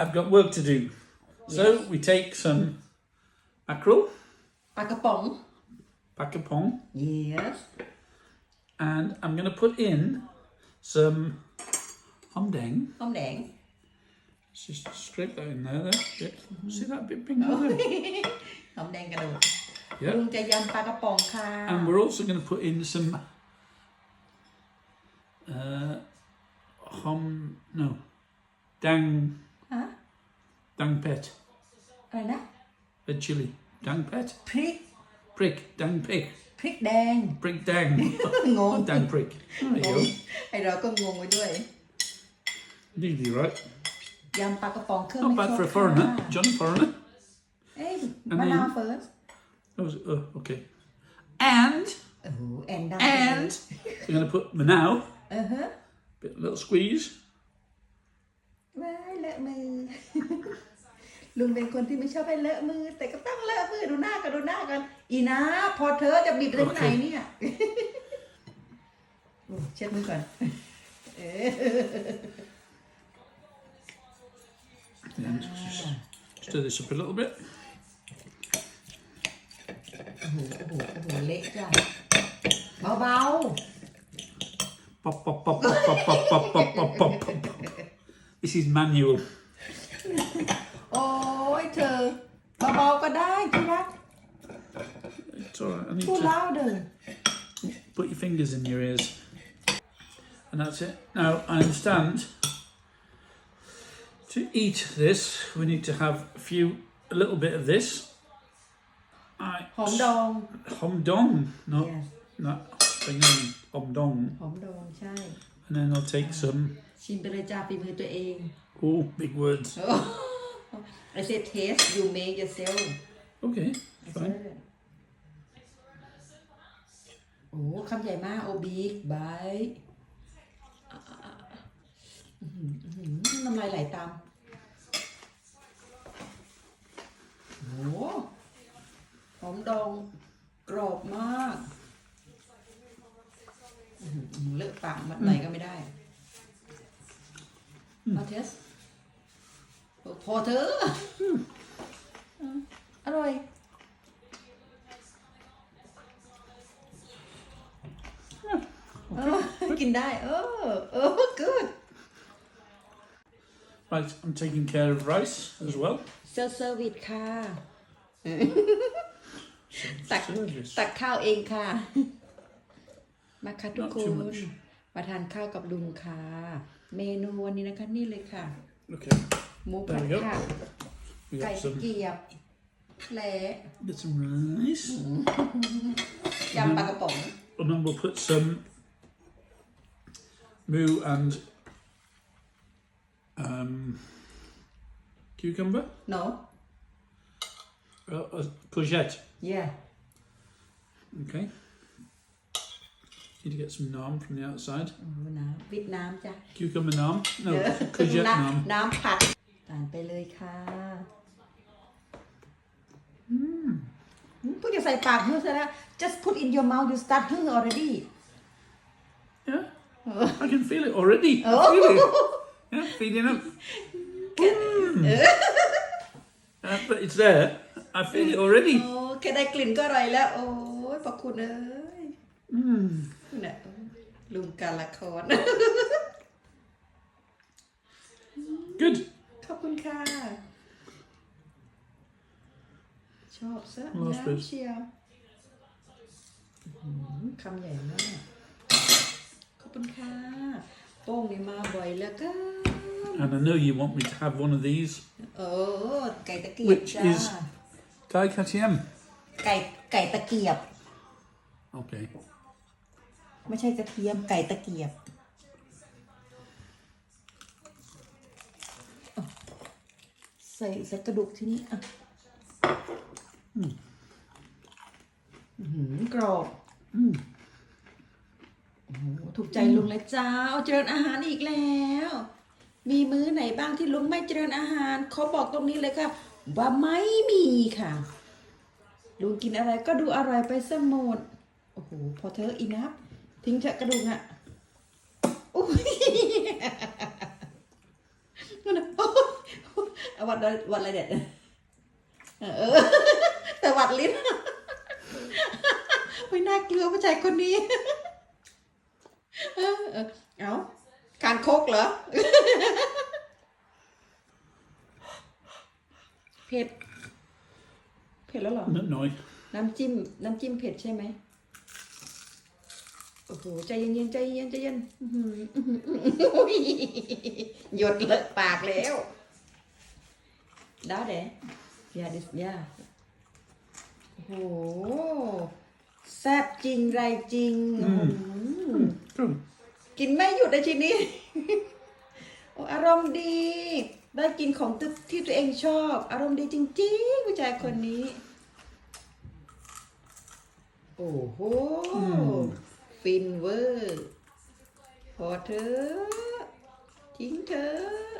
I've got work to do. So we take some mackerel, ปลากระป๋อง pakapong, yes and I'm going to put in some homdang. ต้มแดง Just scrape that in there. there. Bit. See that bit pink on there? หอมแดงกระโดด Yeah. ลุงจะยำปลากระป๋องค่ะ And we're also going to put in some uh, hom no dang ฮะ dang pet อะไรนะ red chili dang pet พริก prick dang pig พริกแดง prick dang งง dang prick. There you go. ไอเราก็งงไปด้วย Nearly right. ยำปลากระป๋องเครื่อง Not ไม่ bad คร for บ a foreigner. ค่ะ Johnny foreigner. เอ้ย อันนี้ มะนาว first That was, uh, okay. And โอ้โหแอนได้ and we're going to put manao. เออฮะ Bit little squeeze. ว้ายเลอะมือ ลุงเป็นคนที่ไม่ชอบให้เลอะมือ แต่ก็ต้องเลอะมือดูหน้ากันดูหน้ากัน อีนะพอเธอจะบิดไปทางไหนเนี่ยโอ้เช็ดมือก่อนเออ And just stir this up a little bit. โอ้โหโอ้โหโอ้โหเละจ้ะเบา Pop, pop, pop, pop, pop, pop, pop, pop, pop, pop, pop. This is manual. เบาๆก็ได้ที่รัก It's all right. I need พูด to เล่าเด้อ put your fingers in your ears. And that's it. Now, I understand to eat this, we need to have a few, a little bit of this. I, หอมดอง hom dong, not, Yes. not thingy, hom dong. หอมดองใช่ And then I'll take some, ชิมไปเลยจ้าฝีมือตัวเอง oh, big words. I said taste you make yourself Okay, I fine. said โอ้คำใหญ่มากโอบิ๊กบายน้ำลายไหลตาม โอ้หอมดองกรอบมากอื้อหือเลอะปากมัดไหนก็ไม่ได้ มาเทส พอเธอะอร่อยเออกินได้เออเออ good Right, I'm taking care of rice as well. เซอร์เซอร์วิสค่ะตัก Service. ตักข้าวเองค่ะ มาค่ะทุก Not ค too น much. มาทานข้าวกับลุงค่ะ เมนูวันนี้นะคะนี่เลยค่ะ Okay, หมูผัด There we go. ค่ะ we ไก่ got ตะ some, เกียบและ get some rice. ยำปลากระป๋อง And then we'll put some moo and um, cucumber, no uh, uh, courgette. yeah Okay. Need to get some naan from the outside. โอ้น้ำวิดน้ำจ้ะ Cucumber naan. No, courgette น้ naan. ำน้ำผัด ทานไปเลยค่ะ อืมเพิ่งจะใส่ปากเมื่อซะแล้ว just put in your mouth you start ฮึ่ง already Yeah. I can feel it already. I Oh. feel it. Yeah, feeding up. Mm. Uh, but it's there. I feel it already. โอ้แค่ได้กลิ่นก็อร่อยแล้ว โอ้ยพระคุณเอ้ย Mm. เนี่ยลุงการละคร Good. ขอบคุณค่ะ ชอบซะ Last bit. น้ำเชียวอื้อหือคำใหญ่มาก ขอบคุณค่ะโป้งนี่มาบ่อยแล้วก็ And I know you want me to have one of these. โอ้ไก่ตะเกียบ Which จ้า is Thai KTM. ไก่ไก่ตะเกียบ Okay. ไม่ใช่กระเทียมไก่ตะเกียบอะ ใส่ใส่กระดูกที่นี่อะอื้อหือกรอบโอ้โหถูกใจลุงแล้วจ้าเอาเจริญอาหารอีกแล้ว มีมื้อไหนบ้างที่ลุงไม่เจริญอาหารเขาบอกตรงนี้เลยค่ะ ว่าไม่มีค่ะ ลุงกินอะไรก็ดูอร่อยไปซะหมดโอ้โหพอเธออีนับทิ้งเถอะกระดูกอะอุ้ยนั่นน่ะโอ๊ย เอา วัดอะไรวัดอะไรเด็ดเออเออ แต่วัดลิ้นไม่น่ากลัวผู้ชายคนนี้ เออเออเอาการโคกเหรอ เผ็ด เผ็ดแล้วเหรอ Not nice. น้ำจิ้ม น้ำจิ้มเผ็ดใช่ไหมโอ้โห ใจเย็นๆใจเย็นใจเย็นอื้อหืออื้อหืออื้อหือหยดเลอะปากแล้ว ได้เด้ยาดิสยาโอ้โหแซ่บจริงไรจริงอื้อหือ True. กินไม่หยุดเลยทีนี้ โอ้อารมณ์ดี ได้กินของที่ที่ตัวเองชอบ อารมณ์ดีจริงๆผู้ชายคนนี้ โอ้โห ฟินเวอร์ พอเธอะทิ้งเธอะ